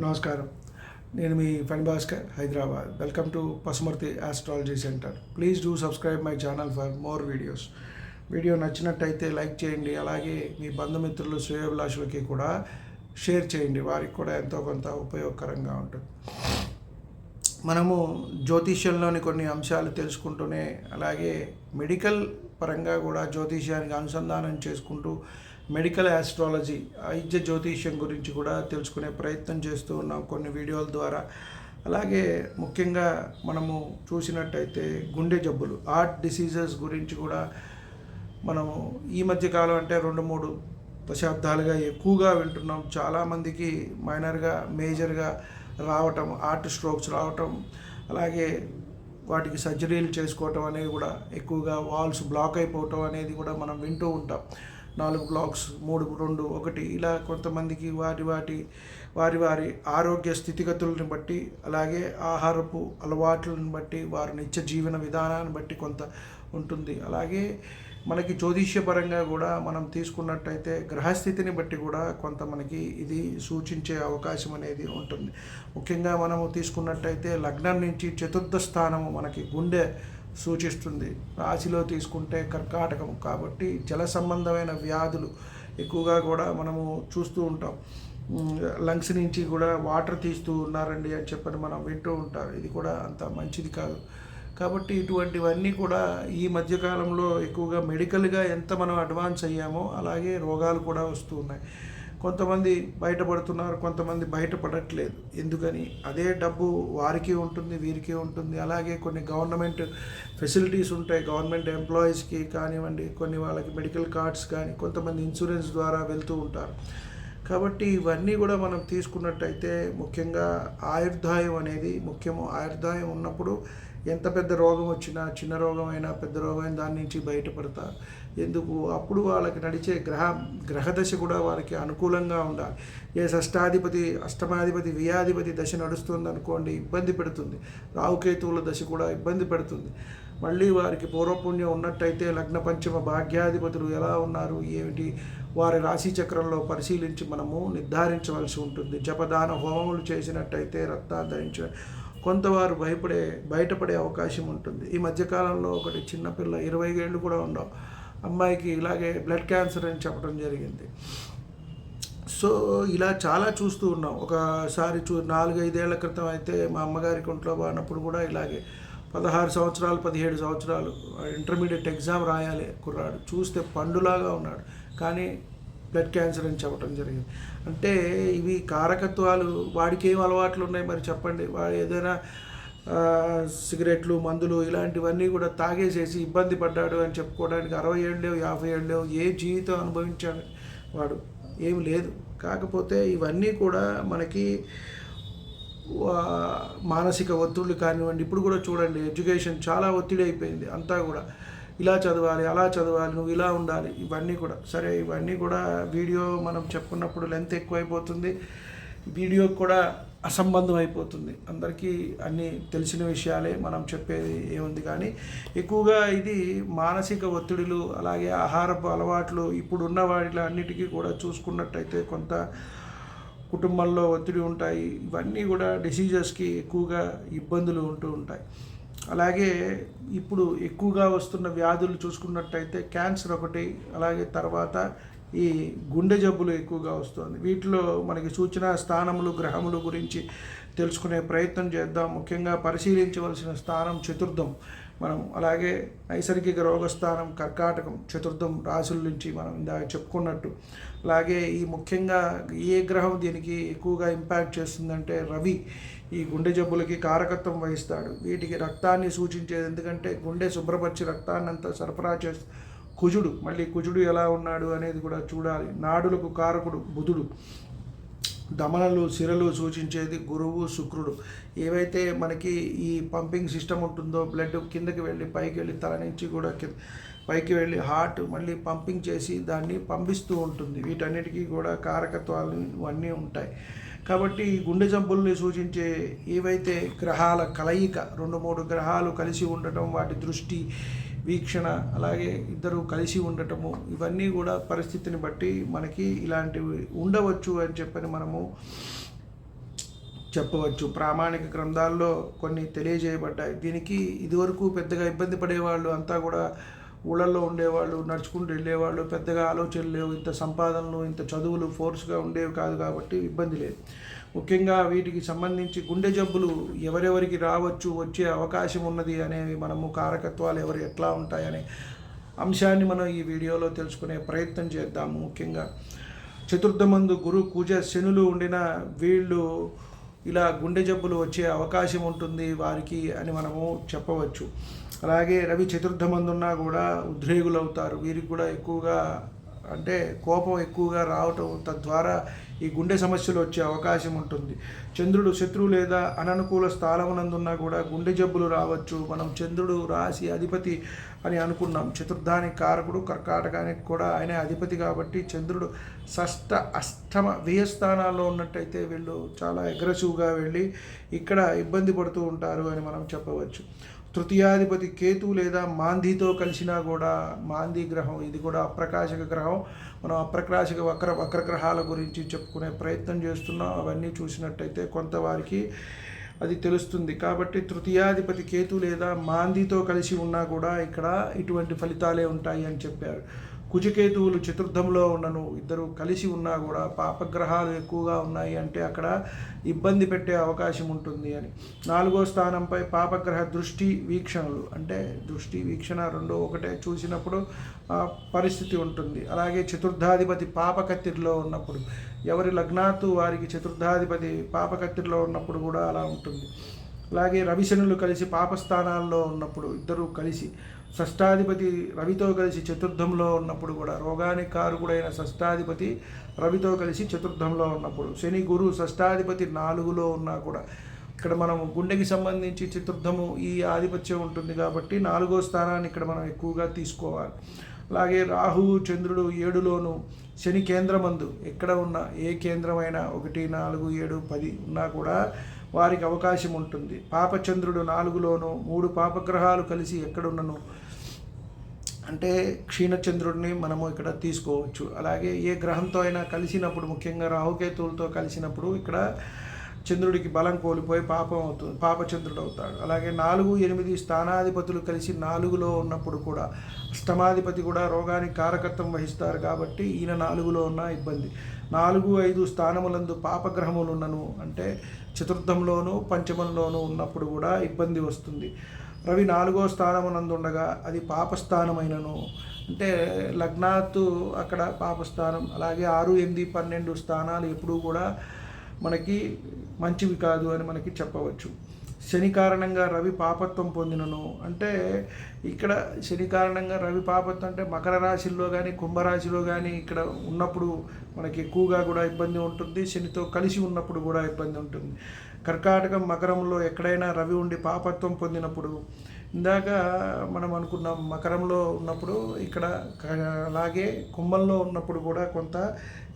నమస్కారం. నేను మీ Phani Bhaskar Hyderabad. Welcome to Pasumarthi astrology centre please do subscribe my channel for more videos video నచ్చినట్టయితే like చేయండి. అలాగే మీ బంధుమిత్రులు శ్రేయోభిలాషులకి కూడా షేర్ చేయండి. వారికి కూడా ఎంతో కొంత ఉపయోగకరంగా ఉంటుంది. మనము జ్యోతిష్యంలోని కొన్ని అంశాలు తెలుసుకుంటూనే అలాగే మెడికల్ పరంగా కూడా జ్యోతిష్యానికి అనుసంధానం చేసుకుంటూ మెడికల్ యాస్ట్రాలజీ వైద్య జ్యోతిష్యం గురించి కూడా తెలుసుకునే ప్రయత్నం చేస్తూ ఉన్నాం కొన్ని వీడియోల ద్వారా. అలాగే ముఖ్యంగా మనము చూసినట్టయితే గుండె జబ్బులు హార్ట్ డిసీజెస్ గురించి కూడా మనము ఈ మధ్య కాలం అంటే రెండు మూడు దశాబ్దాలుగా ఎక్కువగా వింటున్నాం. చాలామందికి మైనర్గా మేజర్గా రావటం హార్ట్ స్ట్రోక్స్ రావటం అలాగే వాటికి సర్జరీలు చేసుకోవటం అనేది కూడా ఎక్కువగా వాల్స్ బ్లాక్ అయిపోవటం అనేది కూడా మనం వింటూ ఉంటాం. నాలుగు బ్లాక్స్ మూడు రెండు ఒకటి ఇలా కొంతమందికి వారి వాటి వారి వారి ఆరోగ్య స్థితిగతులను బట్టి అలాగే ఆహారపు అలవాట్లను బట్టి వారి నిత్య జీవన విధానాన్ని బట్టి కొంత ఉంటుంది. అలాగే మనకి జ్యోతిష్యపరంగా కూడా మనం తీసుకున్నట్టయితే గ్రహస్థితిని బట్టి కూడా కొంత మనకి ఇది సూచించే అవకాశం అనేది ఉంటుంది. ముఖ్యంగా మనము తీసుకున్నట్టయితే లగ్నం నుంచి చతుర్థ స్థానము మనకి గుండె సూచిస్తుంది. రాశిలో తీసుకుంటే కర్కాటకం కాబట్టి జల సంబంధమైన వ్యాధులు ఎక్కువగా కూడా మనము చూస్తూ ఉంటాం. లంగ్స్ నుంచి కూడా వాటర్ తీస్తూ ఉన్నారండి అని చెప్పని మనం వింటూ ఉంటారు ఇది కూడా అంత మంచిది కాదు. కాబట్టి ఇటువంటివన్నీ కూడా ఈ మధ్యకాలంలో ఎక్కువగా మెడికల్గా ఎంత మనం అడ్వాన్స్ అయ్యామో అలాగే రోగాలు కూడా వస్తూ ఉన్నాయి. కొంతమంది బయటపడుతున్నారు కొంతమంది బయటపడట్లేదు. ఎందుకని? అదే డబ్బు వారికి ఉంటుంది వీరికి ఉంటుంది. అలాగే కొన్ని గవర్నమెంట్ ఫెసిలిటీస్ ఉంటాయి. గవర్నమెంట్ ఎంప్లాయీస్కి కానివ్వండి కొన్ని వాళ్ళకి మెడికల్ కార్డ్స్ కానీ కొంతమంది ఇన్సూరెన్స్ ద్వారా వెళ్తూ ఉంటారు. కాబట్టి ఇవన్నీ కూడా మనం తీసుకున్నట్టయితే ముఖ్యంగా ఆయుర్దాయం అనేది ముఖ్యము. ఆయుర్దాయం ఉన్నప్పుడు ఎంత పెద్ద రోగం వచ్చినా చిన్న రోగం అయినా పెద్ద రోగం దాని నుంచి బయటపడతారు ఎందుకు? అప్పుడు వాళ్ళకి నడిచే గ్రహ గ్రహదశ కూడా వారికి అనుకూలంగా ఉండాలి. ఏ షష్టాధిపతి అష్టమాధిపతి వ్యాధిపతి దశ నడుస్తుంది అనుకోండి ఇబ్బంది పెడుతుంది. రావుకేతువుల దశ కూడా ఇబ్బంది పెడుతుంది. మళ్ళీ వారికి పూర్వపుణ్యం ఉన్నట్టయితే లగ్న పంచమ భాగ్యాధిపతులు ఎలా ఉన్నారు? ఏమిటి? వారి రాశి చక్రంలో పరిశీలించి మనము నిర్ధారించవలసి ఉంటుంది. జపదాన హోమములు చేసినట్టయితే రత్నాలు ధరించిన కొంతవారు భయపడే బయటపడే అవకాశం ఉంటుంది. ఈ మధ్యకాలంలో ఒకటి చిన్నపిల్ల ఇరవై ఏళ్ళు కూడా ఉండవు. అమ్మాయికి ఇలాగే బ్లడ్ క్యాన్సర్ అని చెప్పడం జరిగింది. సో ఇలా చాలా చూస్తూ ఉన్నాం. ఒకసారి చూ నాలుగైదేళ్ళ క్రితం అయితే మా అమ్మగారికి ఒంట్లో బాగున్నప్పుడు కూడా ఇలాగే పదహారు సంవత్సరాలు పదిహేడు సంవత్సరాలు ఇంటర్మీడియట్ ఎగ్జామ్ రాయాలి కుర్రాడు. చూస్తే పండులాగా ఉన్నాడు. కానీ బ్లడ్ క్యాన్సర్ అని చెప్పడం జరిగింది. అంటే ఇవి కారకత్వాలు వాడికి ఏం అలవాట్లు ఉన్నాయి మరి చెప్పండి? వాడు ఏదైనా సిగరెట్లు మందులు ఇలాంటివన్నీ కూడా తాగేసేసి ఇబ్బంది పడ్డాడు అని చెప్పుకోవడానికి అరవై ఏళ్ళు యాభై ఏళ్ళు ఏ జీవితం అనుభవించాడు వాడు? ఏమి లేదు. కాకపోతే ఇవన్నీ కూడా మనకి మానసిక ఒత్తిళ్ళు కానివ్వండి. ఇప్పుడు కూడా చూడండి ఎడ్యుకేషన్ చాలా ఒత్తిడి అయిపోయింది అంతా కూడా. ఇలా చదవాలి అలా చదవాలి నువ్వు ఇలా ఉండాలి. ఇవన్నీ కూడా. సరే ఇవన్నీ కూడా వీడియో మనం చెప్పుకున్నప్పుడు లెంత్ ఎక్కువైపోతుంది. వీడియో కూడా అసంబంధం అయిపోతుంది. అందరికీ అన్నీ తెలిసిన విషయాలే మనం చెప్పేది ఏముంది కానీ ఎక్కువగా ఇది మానసిక ఒత్తిడులు అలాగే ఆహారపు అలవాట్లు ఇప్పుడున్న వాటిలో అన్నిటికీ కూడా చూసుకున్నట్టయితే కొంత కుటుంబంలో ఒత్తిడి ఉంటాయి. ఇవన్నీ కూడా డిసీజెస్కి ఎక్కువగా ఇబ్బందులు ఉంటూ ఉంటాయి. అలాగే ఇప్పుడు ఎక్కువగా వస్తున్న వ్యాధులు చూసుకున్నట్టయితే క్యాన్సర్ ఒకటి అలాగే తర్వాత ఈ గుండె జబ్బులు ఎక్కువగా వస్తుంది. వీటిలో మనకి సూచన స్థానములు గ్రహములు గురించి తెలుసుకునే ప్రయత్నం చేద్దాం. ముఖ్యంగా పరిశీలించవలసిన స్థానం చతుర్థం. మనం అలాగే నైసర్గిక రోగస్థానం కర్కాటకం చతుర్థం రాశుల నుంచి మనం ఇందాక చెప్పుకున్నట్టు. అలాగే ఈ ముఖ్యంగా ఏ గ్రహం దీనికి ఎక్కువగా ఇంపాక్ట్ చేస్తుందంటే రవి. ఈ గుండె జబ్బులకి కారకత్వం వహిస్తాడు. వీటికి రక్తాన్ని సూచించేది ఎందుకంటే గుండె శుభ్రపరిచి రక్తాన్ని అంతా సరఫరా చేస్తూ కుజుడు మళ్ళీ కుజుడు ఎలా ఉన్నాడు అనేది కూడా చూడాలి. నాడులకు కారకుడు బుధుడు. దమనలు సిరలు సూచించేది గురువు శుక్రుడు. ఏవైతే మనకి ఈ పంపింగ్ సిస్టమ్ ఉంటుందో బ్లడ్ కిందకి వెళ్ళి పైకి వెళ్ళి తల నుంచి కూడా కింద పైకి వెళ్ళి హార్ట్ మళ్ళీ పంపింగ్ చేసి దాన్ని పంపిస్తూ ఉంటుంది. వీటన్నిటికీ కూడా కారకత్వాలు ఇవన్నీ ఉంటాయి. కాబట్టి గుండె జబ్బుల్ని సూచించే ఏవైతే గ్రహాల కలయిక రెండు మూడు గ్రహాలు కలిసి ఉండటం వాటి దృష్టి వీక్షణ అలాగే ఇద్దరు కలిసి ఉండటము ఇవన్నీ కూడా పరిస్థితిని బట్టి మనకి ఇలాంటివి ఉండవచ్చు అని చెప్పని మనము చెప్పవచ్చు. ప్రామాణిక గ్రంథాల్లో కొన్ని తెలియజేయబడ్డాయి. దీనికి ఇదివరకు పెద్దగా ఇబ్బంది పడేవాళ్ళు అంతా కూడా ఊళ్ళల్లో ఉండేవాళ్ళు నడుచుకుంటూ వెళ్ళేవాళ్ళు పెద్దగా ఆలోచనలు లేవు. ఇంత సంపాదనలు ఇంత చదువులు ఫోర్స్గా ఉండేవి కాదు కాబట్టి ఇబ్బంది లేదు. ముఖ్యంగా వీటికి సంబంధించి గుండె జబ్బులు ఎవరెవరికి రావచ్చు వచ్చే అవకాశం ఉన్నది అనేవి మనము కారకత్వాలు ఎవరు ఎట్లా ఉంటాయనే అంశాన్ని మనం ఈ వీడియోలో తెలుసుకునే ప్రయత్నం చేద్దాము. ముఖ్యంగా చతుర్థమందు గురు కూజ శనులు ఉండిన వీళ్ళు ఇలా గుండె జబ్బులు వచ్చే అవకాశం ఉంటుంది వారికి అని మనము చెప్పవచ్చు. అలాగే రవి చతుర్థమందున్నా కూడా ఉద్రేగులవుతారు. వీరికి కూడా ఎక్కువగా అంటే కోపం ఎక్కువగా రావటం తద్వారా ఈ గుండె సమస్యలు వచ్చే అవకాశం ఉంటుంది. చంద్రుడు శత్రువు లేదా అననుకూల స్థానమునందున్నా కూడా గుండె జబ్బులు రావచ్చు. మనం చంద్రుడు రాశి అధిపతి అని అనుకున్నాం. చతుర్థానికి కారకుడు కర్కాటకానికి కూడా ఆయనే అధిపతి కాబట్టి చంద్రుడు షష్ట అష్టమ వ్యయ స్థానాల్లో ఉన్నట్టయితే వీళ్ళు చాలా అగ్రెసివ్గా వెళ్ళి ఇక్కడ ఇబ్బంది పడుతూ ఉంటారు అని మనం చెప్పవచ్చు. తృతీయాధిపతి కేతు లేదా మాందితో కలిసినా కూడా మాంది గ్రహం ఇది కూడా అప్రకాశక గ్రహం. మనం అప్రకాశక వక్ర వక్రగ్రహాల గురించి చెప్పుకునే ప్రయత్నం చేస్తున్నాం అవన్నీ చూసినట్టయితే కొంతవారికి అది తెలుస్తుంది. కాబట్టి తృతీయాధిపతి కేతు లేదా మాందితో కలిసి ఉన్నా కూడా ఇక్కడ ఇటువంటి ఫలితాలే ఉంటాయి అని చెప్పారు. కుజకేతువులు చతుర్థంలో ఉన్నను. ఇద్దరు కలిసి ఉన్నా కూడా పాపగ్రహాలు ఎక్కువగా ఉన్నాయి అంటే అక్కడ ఇబ్బంది పెట్టే అవకాశం ఉంటుంది అని. నాలుగో స్థానంపై పాపగ్రహ దృష్టి వీక్షణలు. అంటే దృష్టి వీక్షణ రెండో ఒకటే చూసినప్పుడు పరిస్థితి ఉంటుంది. అలాగే చతుర్థాధిపతి పాపకత్తిరిలో ఉన్నప్పుడు ఎవరి లగ్నాతు వారికి చతుర్థాధిపతి పాపకత్తిరిలో ఉన్నప్పుడు కూడా అలా ఉంటుంది. అలాగే రవిశనులు కలిసి పాపస్థానాల్లో ఉన్నప్పుడు ఇద్దరు కలిసి షష్టాధిపతి రవితో కలిసి చతుర్థంలో ఉన్నప్పుడు కూడా రోగానికి కారుకుడైన షష్టాధిపతి రవితో కలిసి చతుర్థంలో ఉన్నప్పుడు శని గురు షష్టాధిపతి నాలుగులో ఉన్నా కూడా ఇక్కడ మనం గుండెకి సంబంధించి చతుర్థము ఈ ఆధిపత్యం ఉంటుంది కాబట్టి నాలుగో స్థానాన్ని ఇక్కడ మనం ఎక్కువగా తీసుకోవాలి. అలాగే రాహు చంద్రుడు ఏడులోను శని కేంద్రమందు ఎక్కడ ఉన్న ఏ కేంద్రమైనా ఒకటి నాలుగు ఏడు పది ఉన్నా కూడా వారికి అవకాశం ఉంటుంది. పాపచంద్రుడు నాలుగులోను మూడు పాపగ్రహాలు కలిసి ఎక్కడున్నను? అంటే క్షీణచంద్రుడిని మనము ఇక్కడ తీసుకోవచ్చు. అలాగే ఏ గ్రహంతో అయినా కలిసినప్పుడు ముఖ్యంగా రాహుకేతువులతో కలిసినప్పుడు ఇక్కడ చంద్రుడికి బలం కోల్పోయి పాపం అవుతుంది పాపచంద్రుడు అవుతాడు. అలాగే నాలుగు ఎనిమిది స్థానాధిపతులు కలిసి నాలుగులో ఉన్నప్పుడు కూడా అష్టమాధిపతి కూడా రోగానికి కారకత్వం వహిస్తారు కాబట్టి ఈయన నాలుగులో ఉన్న ఇబ్బంది. నాలుగు ఐదు స్థానములందు పాపగ్రహములున్నను అంటే చతుర్థంలోనూ పంచమంలోనూ ఉన్నప్పుడు కూడా ఇబ్బంది వస్తుంది. రవి నాలుగో స్థానమునందుండగా అది పాపస్థానమైనను. అంటే లగ్నాత్తు అక్కడ పాపస్థానం అలాగే ఆరు ఎనిమిది పన్నెండు స్థానాలు ఎప్పుడూ కూడా మనకి మంచివి కాదు అని మనకి చెప్పవచ్చు. శని కారణంగా రవి పాపత్వం పొందినను. అంటే ఇక్కడ శని కారణంగా రవి పాపత్వం అంటే మకర రాశిలో కానీ కుంభరాశిలో కానీ ఇక్కడ ఉన్నప్పుడు మనకి ఎక్కువగా కూడా ఇబ్బంది ఉంటుంది. శనితో కలిసి ఉన్నప్పుడు కూడా ఇబ్బంది ఉంటుంది. కర్కాటకం మకరంలో ఎక్కడైనా రవి ఉండి పాపత్వం పొందినప్పుడు ఇందాక మనం అనుకున్నాం మకరంలో ఉన్నప్పుడు ఇక్కడ అలాగే కుంభంలో ఉన్నప్పుడు కూడా కొంత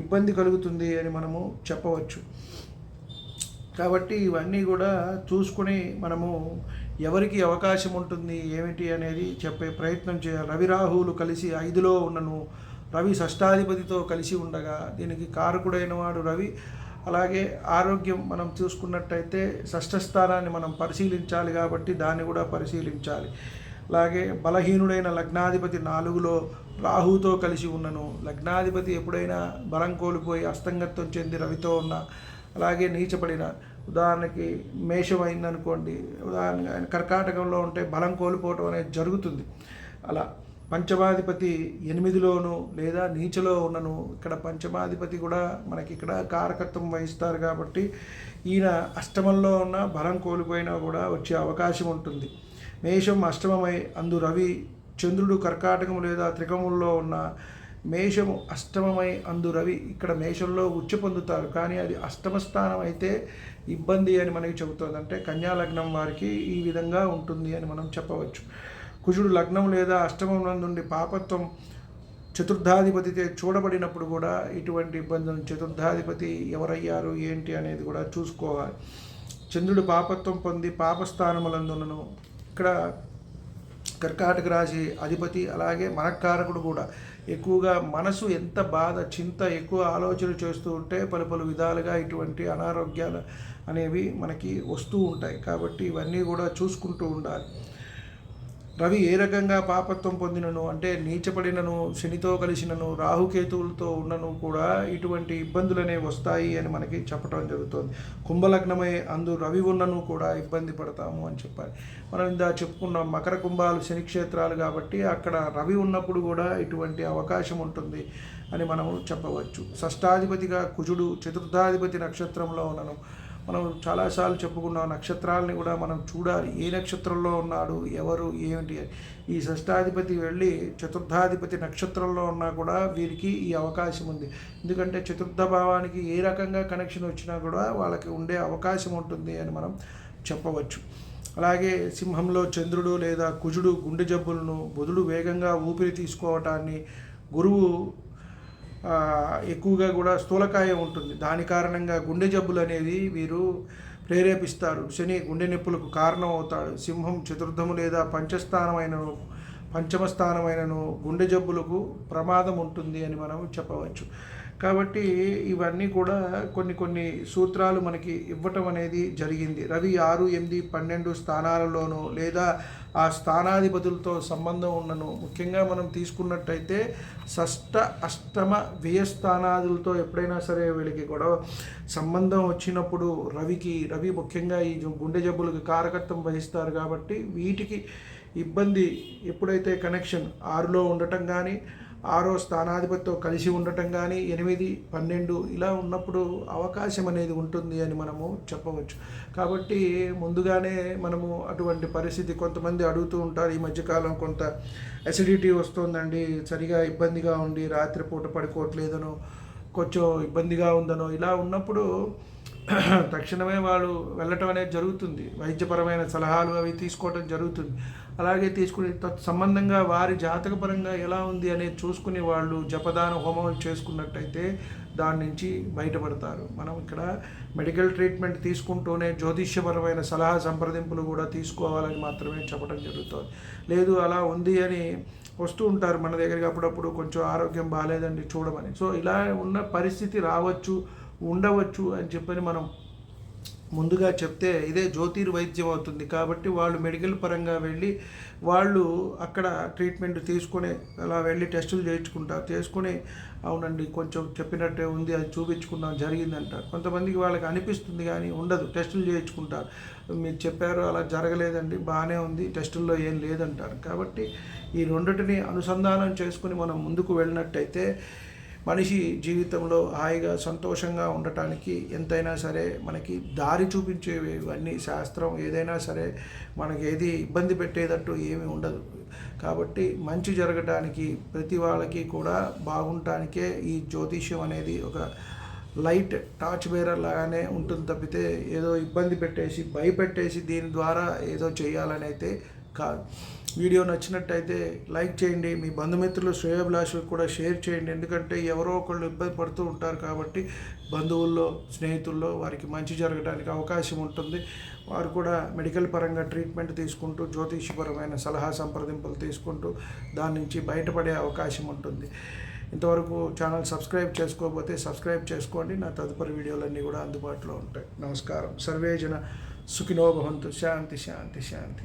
ఇబ్బంది కలుగుతుంది అని మనము చెప్పవచ్చు. కాబట్టి ఇవన్నీ కూడా చూసుకుని మనము ఎవరికి అవకాశం ఉంటుంది ఏమిటి అనేది చెప్పే ప్రయత్నం చేయాలి. రవి రాహువులు కలిసి ఐదులో ఉన్నను. రవి షష్టాధిపతితో కలిసి ఉండగా దీనికి కారకుడైన వాడు రవి. అలాగే ఆరోగ్యం మనం చూసుకున్నట్టయితే షష్ఠస్థానాన్ని మనం పరిశీలించాలి కాబట్టి దాన్ని కూడా పరిశీలించాలి. అలాగే బలహీనుడైన లగ్నాధిపతి నాలుగులో రాహుతో కలిసి ఉన్నను. లగ్నాధిపతి ఎప్పుడైనా బలం కోల్పోయి అస్తంగత్వం చెంది రవితో ఉన్న అలాగే నీచబడిన ఉదాహరణకి మేషం అయిందనుకోండి ఉదాహరణగా ఆయన కర్కాటకంలో ఉంటే బలం కోల్పోవటం అనేది జరుగుతుంది. అలా పంచమాధిపతి ఎనిమిదిలోను లేదా నీచలో ఉన్నను ఇక్కడ పంచమాధిపతి కూడా మనకి ఇక్కడ కారకత్వం వహిస్తారు కాబట్టి ఈయన అష్టమంలో ఉన్న బలం కోల్పోయినా కూడా వచ్చే అవకాశం ఉంటుంది. మేషం అష్టమమై అందు రవి చంద్రుడు కర్కాటకం లేదా త్రికముల్లో ఉన్న మేషము అష్టమమై అందు రవి ఇక్కడ మేషంలో ఉచ్చ పొందుతారు. కానీ అది అష్టమ స్థానం అయితే ఇబ్బంది అని మనకి చెబుతుంది. అంటే కన్యా లగ్నం వారికి ఈ విధంగా ఉంటుంది అని మనం చెప్పవచ్చు. కుజుడు లగ్నం లేదా అష్టమం నుండి పాపత్వం చతుర్థాధిపతి చూడబడినప్పుడు కూడా ఇటువంటి ఇబ్బందులు చతుర్థాధిపతి ఎవరయ్యారు ఏంటి అనేది కూడా చూసుకోవాలి. చంద్రుడు పాపత్వం పొంది పాపస్థానములందునను ఇక్కడ కర్కాటక రాశి అధిపతి అలాగే మనకారకుడు కూడా ఎక్కువగా మనసు ఎంత బాధ చింత ఎక్కువ ఆలోచన చేస్తూ ఉంటే పలు పలు విధాలుగా ఇటువంటి అనారోగ్యాలు అనేవి మనకి వస్తూ ఉంటాయి. కాబట్టి ఇవన్నీ కూడా చూసుకుంటూ ఉండాలి. రవి ఏ రకంగా పాపత్వం పొందినను? అంటే నీచపడినను శనితో కలిసినను రాహుకేతువులతో ఉన్నను కూడా ఇటువంటి ఇబ్బందులనే వస్తాయి అని మనకి చెప్పడం జరుగుతుంది. కుంభలగ్నమై అందు రవి ఉన్నను కూడా ఇబ్బంది పడతాము అని చెప్పాలి. మనం ఇందా చెప్పుకున్నాం మకర కుంభాలు శనిక్షేత్రాలు కాబట్టి అక్కడ రవి ఉన్నప్పుడు కూడా ఇటువంటి అవకాశం ఉంటుంది అని మనము చెప్పవచ్చు. షష్టాధిపతిగా కుజుడు చతుర్థాధిపతి నక్షత్రంలో ఉన్నను. మనం చాలాసార్లు చెప్పుకున్న నక్షత్రాలని కూడా మనం చూడాలి. ఏ నక్షత్రంలో ఉన్నాడు ఎవరు ఏమిటి? ఈ షష్టాధిపతి వెళ్ళి చతుర్థాధిపతి నక్షత్రంలో ఉన్నా కూడా వీరికి ఈ అవకాశం ఉంది. ఎందుకంటే చతుర్థ భావానికి ఏ రకంగా కనెక్షన్ వచ్చినా కూడా వాళ్ళకి ఉండే అవకాశం ఉంటుంది అని మనం చెప్పవచ్చు. అలాగే సింహంలో చంద్రుడు లేదా కుజుడు గుండె జబ్బులను బుధుడు వేగంగా ఊపిరి తీసుకోవటాన్ని గురువు ఎక్కువగా కూడా స్థూలకాయ ఉంటుంది. దాని కారణంగా గుండె జబ్బులు అనేది వీరు ప్రేరేపిస్తారు. శని గుండె నొప్పులకు కారణం అవుతాడు. సింహం చతుర్థము లేదా పంచస్థానమైనను పంచమ స్థానమైనను గుండె జబ్బులకు ప్రమాదం ఉంటుంది అని మనం చెప్పవచ్చు. కాబట్టి ఇవన్నీ కూడా కొన్ని కొన్ని సూత్రాలు మనకి ఇవ్వటం అనేది జరిగింది. రవి ఆరు ఎనిమిది పన్నెండు స్థానాలలోనూ లేదా ఆ స్థానాధిపతులతో సంబంధం ఉన్నను ముఖ్యంగా మనం తీసుకున్నట్టయితే షష్ట అష్టమ వ్యయస్థానాదులతో ఎప్పుడైనా సరే వీళ్ళకి గొడవ సంబంధం వచ్చినప్పుడు రవికి రవి ముఖ్యంగా ఈ గుండె జబ్బులకు కారకత్వం వహిస్తారు కాబట్టి వీటికి ఇబ్బంది ఎప్పుడైతే కనెక్షన్ ఆరులో ఉండటం కానీ ఆరో స్థానాధిపతితో కలిసి ఉండటం కానీ ఎనిమిది పన్నెండు ఇలా ఉన్నప్పుడు అవకాశం అనేది ఉంటుంది అని మనము చెప్పవచ్చు. కాబట్టి ముందుగానే మనము అటువంటి పరిస్థితి కొంతమంది అడుగుతూ ఉంటారు. ఈ మధ్యకాలం కొంత అసిడిటీ వస్తుందండి. సరిగా ఇబ్బందిగా ఉండి రాత్రిపూట పడుకోవట్లేదనో కొంచెం ఇబ్బందిగా ఉందనో ఇలా ఉన్నప్పుడు తక్షణమే వాళ్ళు వెళ్ళటం అనేది జరుగుతుంది. వైద్యపరమైన సలహాలు అవి తీసుకోవటం జరుగుతుంది. అలాగే తీసుకుని సంబంధంగా వారి జాతకపరంగా ఎలా ఉంది అనేది చూసుకునే వాళ్ళు జపదాన హోమం చేసుకున్నట్టయితే దాని నుంచి బయటపడతారు. మనం ఇక్కడ మెడికల్ ట్రీట్మెంట్ తీసుకుంటూనే జ్యోతిష్యపరమైన సలహా సంప్రదింపులు కూడా తీసుకోవాలని మాత్రమే చెప్పడం జరుగుతుంది. లేదు అలా ఉంది అని వస్తూ ఉంటారు మన దగ్గరికి అప్పుడప్పుడు కొంచెం ఆరోగ్యం బాగాలేదండి చూడమని. సో ఇలా ఉన్న పరిస్థితి రావచ్చు ఉండవచ్చు అని చెప్పని మనం ముందుగా చెప్తే ఇదే జ్యోతిర్వైద్యం అవుతుంది కాబట్టి వాళ్ళు మెడికల్ పరంగా వెళ్ళి వాళ్ళు అక్కడ ట్రీట్మెంట్ తీసుకొని అలా వెళ్ళి టెస్టులు చేయించుకుంటారు చేసుకుని అవునండి కొంచెం చెప్పినట్టే ఉంది అది చూపించుకున్నాం జరిగిందంట. కొంతమందికి వాళ్ళకి అనిపిస్తుంది కానీ ఉండదు టెస్టులు చేయించుకుంటారు మీరు చెప్పారు అలా జరగలేదండి బాగానే ఉంది టెస్టుల్లో ఏం లేదంటారు. కాబట్టి ఈ రెండింటిని అనుసంధానం చేసుకుని మనం ముందుకు వెళ్ళినట్టయితే మనిషి జీవితంలో హాయిగా సంతోషంగా ఉండటానికి ఎంతైనా సరే మనకి దారి చూపించేవి ఇవన్నీ శాస్త్రం ఏదైనా సరే మనకి ఏది ఇబ్బంది పెట్టేటట్టు ఏమీ ఉండదు. కాబట్టి మంచి జరగటానికి ప్రతి వాళ్ళకి కూడా బాగుంటానికే ఈ జ్యోతిష్యం అనేది ఒక లైట్ టార్చ్ బేరర్ లాగానే ఉంటుంది తప్పితే ఏదో ఇబ్బంది పెట్టేసి భయపెట్టేసి దీని ద్వారా ఏదో చేయాలని అయితే కాదు. వీడియో నచ్చినట్టయితే లైక్ చేయండి మీ బంధుమిత్రులు శ్రేయభిలాషులకు కూడా షేర్ చేయండి. ఎందుకంటే ఎవరో ఒకళ్ళు ఇబ్బంది పడుతూ ఉంటారు కాబట్టి బంధువుల్లో స్నేహితుల్లో వారికి మంచి జరగడానికి అవకాశం ఉంటుంది. వారు కూడా మెడికల్ పరంగా ట్రీట్మెంట్ తీసుకుంటూ జ్యోతిషపరమైన సలహా సంప్రదింపులు తీసుకుంటూ దాని నుంచి బయటపడే అవకాశం ఉంటుంది. ఇంతవరకు ఛానల్ సబ్స్క్రైబ్ చేసుకోకపోతే సబ్స్క్రైబ్ చేసుకోండి. నా తదుపరి వీడియోలన్నీ కూడా అందుబాటులో ఉంటాయి. నమస్కారం. సర్వేజన సుఖినో భవంతు. శాంతి శాంతి శాంతి.